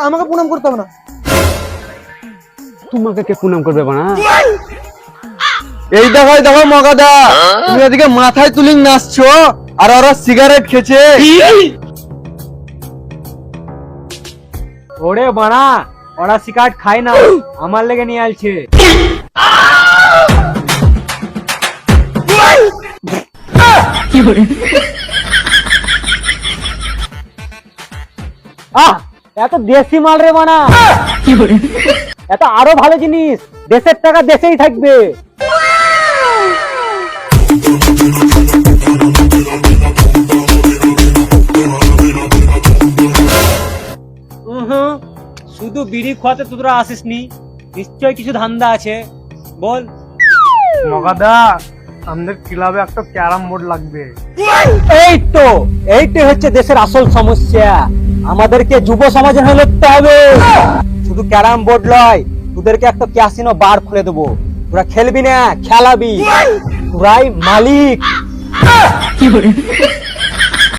আমাকে প্রণাম করতে হবে না। তোমাকে কে পুনাম করবে বানা? এই! দেখো দেখো মগাদা তুমি এদিকে মাথায় তুলি নাচছো আর ওরা সিগারেট খেছে। ওরে বানা ওরা সিগারেট খায় না আমার লেগে নিয়ে আলছে আহ! এত দেশি মাল রে বানা এত আরও ভালো জিনিস। দেশের টাকা দেশেই থাকবে। উহুঁ, শুধু বিড়ি খোয়াতে তোরা আসিস নি নিশ্চয় কিছু ধান্দা আছে। বল। মগাদা আমাদের ক্লাবে একটা ক্যারাম বোর্ড লাগবে। এই তো এইটাই হচ্ছে দেশের আসল সমস্যা। আমাদেরকে যুব সমাজে হয়ে লড়তে হবে। শুধু ক্যারাম বোর্ড লয় তোদেরকে একটা ক্যাসিনো বার খুলে দেবো। তোরা খেলবি না খেলাবি। তোরাই মালিক।